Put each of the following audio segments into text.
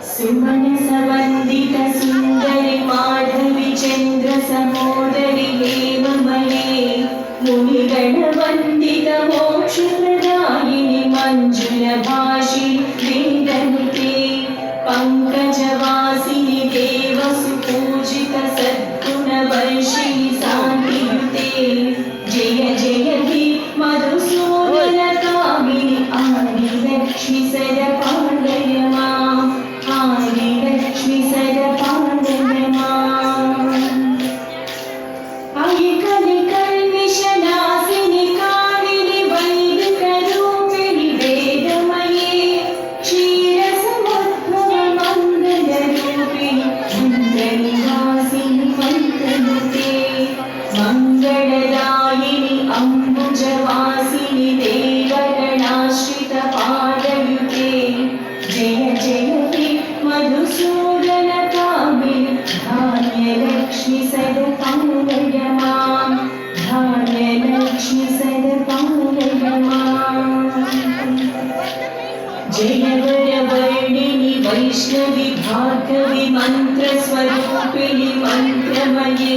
Simone Savandita वाशि विन्दन्ति पङ्कजवासिनि देवसुपूजितसद्गुणवर्षि शान्तियुते जय जय అంబుజవాసిని దేవగణాశ్రిత పాదయుతే జయ జయతి మధుసూదన కామిని ధాన్యలక్ష్మి సద పౌరయ మాం ధాన్యలక్ష్మి సద పౌరయ మాం జయవరవర్ణిని వైష్ణవి భార్గవి మంత్రస్వరూపిణి మంత్రమయే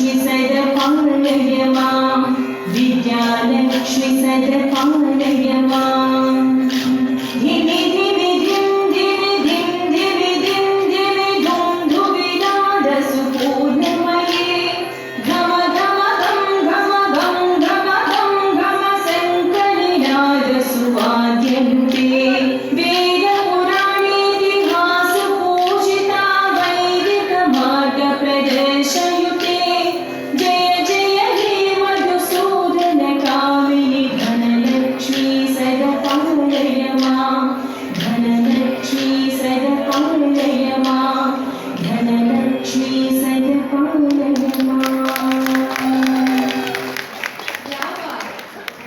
लक्ष्मी सदपालय मां विद्यालक्ष्मी सदपालय मां